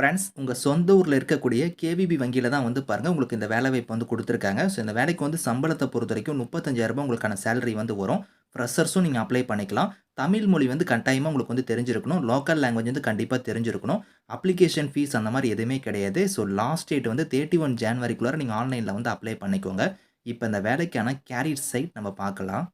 Friends உங்கள் சொந்த ஊரில் இருக்கக்கூடிய கேவிபி வங்கியில் தான் வந்து பாருங்கள் உங்களுக்கு இந்த வேலை வாய்ப்பு வந்து கொடுத்துருக்காங்க. ஸோ இந்த வேலைக்கு வந்து சம்பளத்தை பொறுத்த வரைக்கும் முப்பத்தஞ்சாயிரரூபா உங்களுக்கான சேலரி வந்து வரும். ஃப்ரெஷர்ஸும் நீங்கள் அப்ளை பண்ணிக்கலாம். தமிழ் மொழி வந்து கட்டாயமாக உங்களுக்கு வந்து தெரிஞ்சிருக்கணும். லோக்கல் லாங்குவேஜ் வந்து கண்டிப்பாக தெரிஞ்சிருக்கணும். அப்ளிகேஷன் ஃபீஸ் அந்த மாதிரி எதுவுமே கிடையாது. ஸோ லாஸ்ட் டேட் வந்து தேர்ட்டி ஒன் ஜான்வரிக்குள்ளார நீங்கள் ஆன்லைனில் வந்து அப்ளை பண்ணிக்கோங்க. இப்போ இந்த வேலைக்கான கேரியர் சைட் நம்ம பார்க்கலாம்.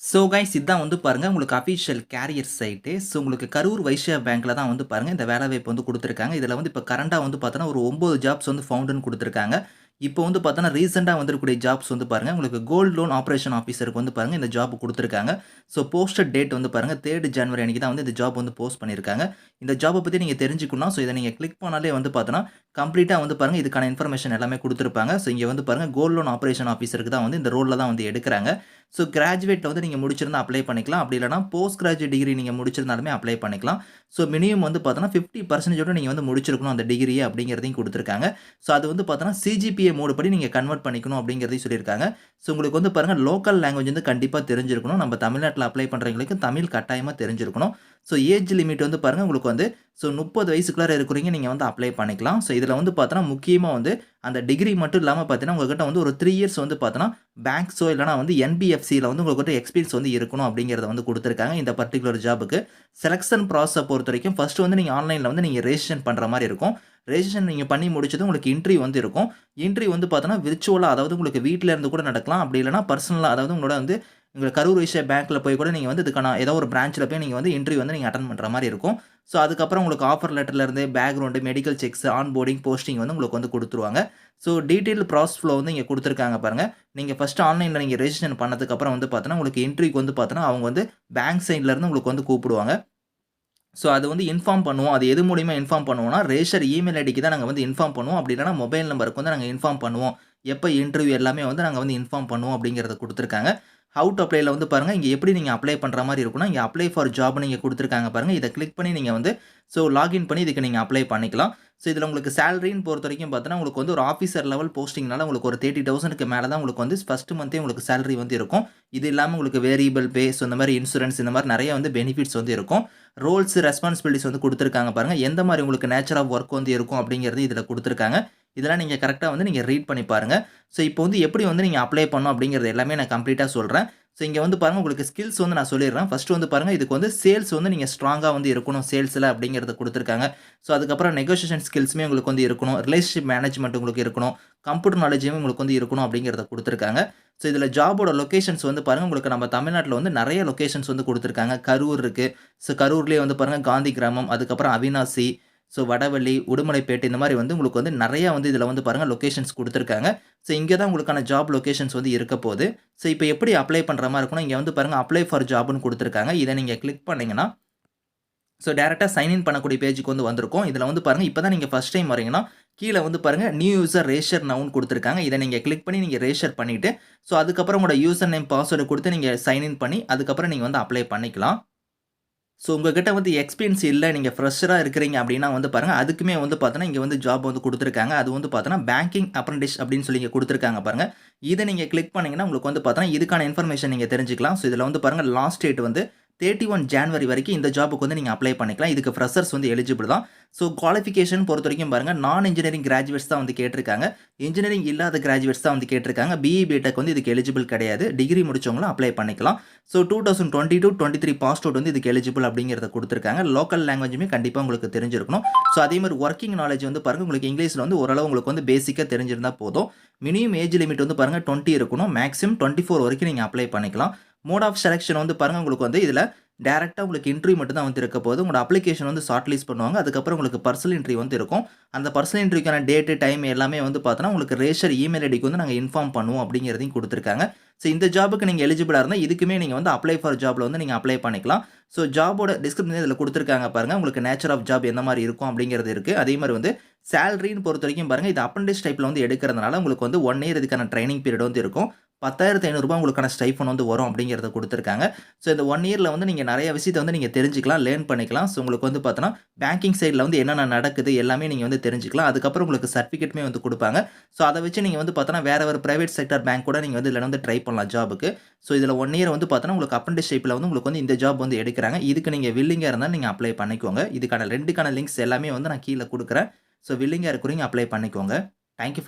ஸோ கைஸ் இதுதான் வந்து பாருங்கள் உங்களுக்கு அஃபிஷியல் கேரியர் சைட்டு ஸோ உங்களுக்கு கரூர் வைஷ்யா பேங்க்கில் தான் வந்து பாருங்கள் இந்த வேலை வாய்ப்பு வந்து கொடுத்துருக்காங்க. இதில் வந்து இப்போ கரண்டாக வந்து பார்த்தோன்னா ஒரு ஒம்பது ஜாப்ஸ் வந்து ஃபவுண்டுன்னு கொடுத்துருக்காங்க. இப்போ வந்து பார்த்தோன்னா ரீசெண்டாக வந்திருக்கக்கூடிய ஜாப்ஸ் வந்து பாருங்கள் உங்களுக்கு கோல்டு லோன் ஆப்ரேஷன் ஆஃபீஸருக்கு வந்து பாருங்கள் இந்த ஜாப் கொடுத்துருக்காங்க. ஸோ போஸ்டட் டேட் வந்து பாருங்கள் தேர்ட் ஜனவரி அன்றைக்கி தான் வந்து இந்த ஜாப் வந்து போஸ்ட் பண்ணியிருக்காங்க. இந்த ஜாப்பை பற்றி நீங்கள் தெரிஞ்சுக்கணும். ஸோ இதை நீங்கள் கிளிக் பண்ணாலே வந்து பார்த்தோன்னா கம்ப்ளீட்டாக வந்து பாருங்கள் இதுக்கான இன்ஃபர்மேஷன் எல்லாமே கொடுத்துருப்பாங்க. ஸோ இங்கே வந்து பாருங்கள் கோல்டு லோன் ஆப்ரேஷன் ஆஃபீஸருக்கு தான் வந்து இந்த ரோலில் தான் வந்து எடுக்கிறாங்க. ஸோ கிராஜுவேட்டில் வந்து நீங்கள் முடிச்சிருந்தா அப்ளை பண்ணிக்கலாம். அப்படி இல்லைனா போஸ்ட் கிராஜுவேட் டிகிரி நீங்கள் முடிச்சிருந்தாலுமே அப்ளை பண்ணிக்கலாம். ஸோ மினிமம் வந்து பார்த்தோன்னா ஃபிஃப்டி பர்சன்டேஜோட நீங்கள் வந்து முடிச்சிருக்கணும் அந்த டிகிரி அப்படிங்கிறதையும் கொடுத்துருக்காங்க. ஸோ அது வந்து பார்த்தோன்னா சிஜிபி சிஜிபிஏ மோடு படி நீங்கள் கன்வெர்ட் பண்ணிக்கணும் அப்படிங்கிறதையும் சொல்லியிருக்காங்க. ஸோ உங்களுக்கு வந்து பாருங்கள் லோக்கல் லாங்குவேஜ் வந்து கண்டிப்பாக தெரிஞ்சிருக்கணும். நம்ம தமிழ்நாட்டில் அப்ளை பண்ணுறவங்களுக்கு தமிழ் கட்டாயமாக தெரிஞ்சிருக்கணும். ஸோ ஏஜ் லிமிட் வந்து பாருங்கள் உங்களுக்கு வந்து ஸோ முப்பது வயசுக்குள்ளார இருக்கிறீங்க நீங்கள் வந்து அப்ளை பண்ணிக்கலாம். ஸோ இதில் வந்து பார்த்தோன்னா முக்கியமாக வந்து அந்த டிகிரி மட்டும் இல்லாமல் பார்த்தீங்கன்னா உங்கள்கிட்ட வந்து ஒரு த்ரீ இயர்ஸ் வந்து பார்த்தோன்னா பேங்க்ஸோ இல்லைனா வந்து என்பிஎஃப்சியில் வந்து உங்கள்கிட்ட எக்ஸ்பீரியன்ஸ் வந்து இருக்கணும் அப்படிங்கிறத வந்து கொடுத்துருக்காங்க இந்த பர்டிகுலர் ஜாபுக்கு செலெக்ஷன் ப்ராசஸை பொறுத்த வரைக்கும் ஃபஸ்ட்டு வந்து நீங்கள் ஆன்லைனில் வந்து நீங்கள் ரெஜிஸ்ட்ரேஷன் பண்ணுற மாதிரி இருக்கும். ரெஜிஸ்ட்ரேஷன் நீங்கள் பண்ணி முடிச்சது உங்களுக்கு இன்ட்ரி வந்து இருக்கும். இன்ட்ரி வந்து பார்த்தோன்னா விர்ச்சுவலாக அதாவது உங்களுக்கு வீட்டில் இருந்து கூட நடக்கலாம். அப்படி இல்லைனா பர்சனலாக அதாவது உங்களோட வந்து உங்களுக்கு கரூர் விஷய பேங்க்கில் போய் கூட நீங்கள் வந்து இதுக்கான ஏதோ ஒரு பிரான்ச்சில் போய் நீங்கள் வந்து இன்டர்வியூ வந்து நீங்கள் அட்டன் பண்ணுற மாதிரி இருக்கும். ஸோ அதுக்கப்புறம் உங்களுக்கு offer லெட்டர்லேருந்து background medical checks onboarding posting வந்து உங்களுக்கு வந்து கொடுத்துருவாங்க. ஸோ டீட்டெயில் ப்ராசஸ் ஃப்ளோ வந்து இங்கே கொடுத்துருக்காங்க பாருங்கள் நீங்கள் ஃபஸ்ட்டு ஆன்லைனில் நீங்கள் ரெஜிஸ்ட்ரேஷன் பண்ணதுக்கப்புறம் வந்து பார்த்தோன்னா உங்களுக்கு இன்ட்ரிக்கு வந்து பார்த்தோன்னா அவங்க வந்து பேங்க் சைட்லேருந்து உங்களுக்கு வந்து கூப்பிடுவாங்க. ஸோ அது வந்து இன்ஃபார்ம் பண்ணுவோம். அது எது மூலியமாக இன்ஃபார்ம் பண்ணுவோம்னா ரேஷர் இமெயில் ஐடிக்கு தான் நாங்கள் வந்து இன்ஃபார்ம் பண்ணுவோம். அப்படி இல்லைனா மொபைல் நம்பருக்கு வந்து நாங்கள் இன்ஃபார்ம் பண்ணுவோம். எப்போ இன்டர்வியூ எல்லாமே வந்து நாங்கள் வந்து இன்ஃபார்ம் பண்ணுவோம் அப்படிங்கிறத கொடுத்துருக்காங்க. ஹவு டு அப்ளைல வந்து பாருங்கள் இங்கே எப்படி நீங்கள் அப்ளை பண்ணுற மாதிரி இருக்குன்னா இங்கே அப்ளை ஃபார் ஜாப் நீங்கள் கொடுத்துருக்காங்க பாருங்கள் இதை கிளிக் பண்ணி நீங்கள் வந்து ஸோ லாகின் பண்ணி இதுக்கு நீங்கள் அப்ளை பண்ணிக்கலாம். ஸோ இதில் உங்களுக்கு சேலரின்னு பொறுத்த வரைக்கும் பார்த்தோன்னா உங்களுக்கு வந்து ஒரு ஆஃபீஸர் லெவல் போஸ்டிங்னால உங்களுக்கு ஒரு தேர்ட்டி தௌசண்ட்க்கு மேலே தான் உங்களுக்கு வந்து ஃபஸ்ட்டு மந்த்தே உங்களுக்கு சேலரி வந்து இருக்கும். இது இல்லாமல் உங்களுக்கு வேரியபிள் பே ஸோ இந்த மாதிரி இன்சூரன்ஸ் இந்த மாதிரி நிறைய வந்து பெனிஃபிட்ஸ் வந்து இருக்கும். ரோல்ஸ் ரெஸ்பான்சிபிலிட்டிஸ் வந்து கொடுத்துருக்காங்க பாருங்கள் எந்த மாதிரி உங்களுக்கு நேச்சர் ஆஃப் ஒர்க் வந்து இருக்கும் அப்படிங்கிறது இதில் கொடுத்துருக்காங்க. இதெல்லாம் நீங்கள் கரெக்டாக வந்து நீங்கள் ரீட் பண்ணி பாருங்கள் ஸோ இப்போ வந்து எப்படி வந்து நீங்கள் அப்ளை பண்ணணும் அப்படிங்கிறது எல்லாமே நான் கம்ப்ளீட்டாக சொல்கிறேன் ஸோ இங்கே வந்து பாருங்கள் உங்களுக்கு ஸ்கில்ஸ் வந்து நான் சொல்லிடுறேன். ஃபஸ்ட்டு வந்து பாருங்கள் இதுக்கு வந்து சேல்ஸ் வந்து நீங்கள் ஸ்ட்ராங்காக வந்து இருக்கணும். சேல்ஸில் அப்படிங்கிறத கொடுத்துருக்காங்க. ஸோ அதுக்கப்புறம் நெகோசியேஷன் ஸ்கில்ஸுமே உங்களுக்கு வந்து இருக்கணும். ரிலேஷன்ஷிப் மேனேஜ்மெண்ட் உங்களுக்கு இருக்கணும். கம்ப்யூட்டர் நாலேஜுமே உங்களுக்கு வந்து இருக்கணும் அப்படிங்கிறத கொடுத்துருக்காங்க. ஸோ இதில் ஜாபோட லொக்கேஷன்ஸ் வந்து பாருங்கள் உங்களுக்கு நம்ம தமிழ்நாட்டில் வந்து நிறைய லொக்கேஷன்ஸ் வந்து கொடுத்துருக்காங்க. கரூர் இருக்குது ஸோ கரூர்லேயே வந்து பாருங்கள் காந்தி கிராமம் அதுக்கப்புறம் அவினாசி ஸோ வடவள்ளி உடுமலைப்பேட்டை இந்த மாதிரி வந்து உங்களுக்கு வந்து நிறையா வந்து இதில் வந்து பாருங்கள் லொக்கேஷன்ஸ் கொடுத்துருக்காங்க. ஸோ இங்கே தான் உங்களுக்கான ஜாப் லொக்கேஷன்ஸ் வந்து இருக்க போகுது. ஸோ இப்போ எப்படி அப்ளை பண்ணுற மாதிரி இருக்கணும் இங்கே வந்து பாருங்கள் அப்ளை ஃபார் ஜாப்னு கொடுத்துருக்காங்க. இதை நீங்கள் கிளிக் பண்ணிங்கன்னா ஸோ டேரெக்டாக சைன்இன் பண்ணக்கூடிய பேஜுக்கு வந்து வந்திருக்கும். இதில் வந்து பாருங்கள் இப்போ தான் நீங்கள் ஃபஸ்ட் டைம் வரீங்கன்னா கீழே வந்து பாருங்கள் நியூ யூசர் ரேஷர் நவுன் கொடுத்துருக்காங்க. இதை நீங்கள் கிளிக் பண்ணி நீங்கள் ரேஷர் பண்ணிவிட்டு ஸோ அதுக்கப்புறம் உங்களோட யூசர் நேம் பாஸ்வேர்டு கொடுத்து நீங்கள் சைன்இன் பண்ணி அதுக்கப்புறம் நீங்கள் வந்து அப்ளை பண்ணிக்கலாம். ஸோ உங்ககிட்ட வந்து எக்ஸ்பீரியன்ஸ் இல்லை நீங்கள் ஃப்ரெஷராக இருக்கிறீங்க அப்படின்னா வந்து பாருங்கள் அதுக்குமே வந்து பார்த்தோன்னா இங்கே வந்து ஜாப் வந்து கொடுத்துருக்காங்க. அது வந்து பார்த்தோன்னா பேங்கிங் அப்ரண்டிஸ் அப்படின்னு சொல்லி இங்கே கொடுத்துருக்காங்க பாருங்கள் இதை நீங்கள் கிளிக் பண்ணிங்கன்னா உங்களுக்கு வந்து பார்த்தோன்னா இதுக்கான இன்ஃபர்மேஷன் நீங்கள் தெரிஞ்சுக்கலாம். ஸோ இதில் வந்து பாருங்கள் லாஸ்ட் டேட் வந்து தேர்ட்டி ஒன் ஜான்வரி வரைக்கும் இந்த ஜாபுக்கு வந்து நீங்கள் அப்ளை பண்ணிக்கலாம். இதுக்கு ஃப்ரெஷர்ஸ் வந்து எலிஜிபிள் தான். ஸோ குவாலிஃபிகேஷன் பொறுத்த வரைக்கும் பாருங்கள் நான் இன்ஜினியரிங் கிராஜுவேட்ஸ் தான் வந்து கேட்டிருக்காங்க. இன்ஜினியரிங் இல்லாத கிராஜுவேட்ஸ் தான் வந்து கேட்டிருக்காங்க. பிஇ பிடெக் வந்து இதுக்கு எலிஜிபிள் கிடையாது. டிகிரி முடிச்சவங்களும் அப்ளை பண்ணிக்கலாம். So two thousand twenty two twenty three passed out வந்து இதுக்கு எலிஜிபிள் அப்படிங்கிறத கொடுத்துருக்காங்க. லோக்கல் லாங்குவேஜுமே கண்டிப்பாக உங்களுக்கு தெரிஞ்சிருக்கணும். ஸோ அதே மாதிரி ஒர்க்கிங் நாலேஜ் வந்து பாருங்கள் உங்களுக்கு இங்கிலீஷில் வந்து ஓரளவு உங்களுக்கு வந்து பேசிக்காக தெரிஞ்சிருந்தால் போதும். மினிமம் ஏஜ் லிமிட் வந்து பாருங்கள் டுவெண்ட்டி இருக்கணும். மேக்ஸிமம் டுவெண்ட்டி ஃபோர் வரைக்கும் நீங்கள் அப்ளை பண்ணிக்கலாம். மோட் ஆஃப் செலெக்ஷன் வந்து பாருங்கள் உங்களுக்கு வந்து இதில் டேரெக்டாக உங்களுக்கு இன்ட்ரி மட்டும் தான் வந்து இருக்க போது உங்களோட அப்ளிகேஷன் வந்து ஷார்ட் லிஸ்ட் பண்ணுவாங்க. அதுக்கப்புறம் உங்களுக்கு பர்சனல் இன்ட்ரி வந்து இருக்கும். அந்த பர்சனல் இன்ட்ரிக்கான டேட்டு டைம் எல்லாமே வந்து பார்த்தோன்னா உங்களுக்கு ரேஷர் இமெயில் ஐடிக்கு வந்து நாங்கள் இன்ஃபார்ம் பண்ணுவோம் அப்படிங்கிறதையும் கொடுத்துருக்காங்க. ஸோ இந்த ஜாபுக்கு நீங்கள் எலிஜிபிளாக இருந்தால் இதுக்குமே நீங்கள் வந்து அப்ளை ஃபார் ஜாபில் வந்து நீங்கள் அப்ளை பண்ணிக்கலாம். ஸோ ஜாபோட டிஸ்கிரிப்ஷன் இதில் கொடுத்துருக்காங்க பாருங்கள் உங்களுக்கு நேச்சர் ஆஃப் ஜாப் எந்த மாதிரி இருக்கும் அப்படிங்கிறது இருக்குது அதே மாதிரி வந்து சேலரின்னு பொறுத்த வரைக்கும் பாருங்கள் இது அப்ரண்டிஸ் டைப்பில் வந்து எடுக்கிறதுனால உங்களுக்கு வந்து ஒன் இயர் இதுக்கான ட்ரைனிங் பீரியட் வந்து இருக்கும். பத்தாயிரத்து ஐநூறுரூபா உங்களுக்கான ஸ்டைஃபன் வந்து வரும் அப்படிங்கிறத கொடுத்துருக்காங்க. ஸோ இந்த ஒன் இயரில் வந்து நீங்கள் நிறைய விஷயத்தை வந்து நீங்கள் தெரிஞ்சுக்கலாம் லேர்ன் பண்ணிக்கலாம். ஸோ உங்களுக்கு வந்து பார்த்தோன்னா பேங்கிங் சைடில் வந்து என்னென்ன நடக்குது எல்லாமே நீங்கள் வந்து தெரிஞ்சுக்கலாம். அதுக்கப்புறம் உங்களுக்கு சர்டிஃபிகேட்டுமே வந்து கொடுப்பாங்க. ஸோ அதை வச்சு நீங்கள் வந்து பார்த்தோன்னா வேறு ஒரு ப்ரைவேட் செக்டர் பேங்க் கூட நீங்கள் வந்து இதில் வந்து ட்ரை பண்ணலாம் ஜாபுக்கு ஸோ இதில் ஒன் இயர் வந்து பார்த்தோன்னா உங்களுக்கு அப்ரண்டிஸ்ஷிப்பில் வந்து உங்களுக்கு வந்து இந்த ஜாப் வந்து எடுக்கிறாங்க. இதுக்கு நீங்கள் வில்லிங்காக இருந்தால் நீங்கள் அப்ளை பண்ணிக்கோங்க. இதுக்கான ரெண்டுக்கான லிங்க்ஸ் எல்லாமே வந்து நான் கீழே கொடுக்குறேன். ஸோ வில்லிங்காக இருக்கிறீங்க அப்ளை பண்ணிக்கோங்க. Thank you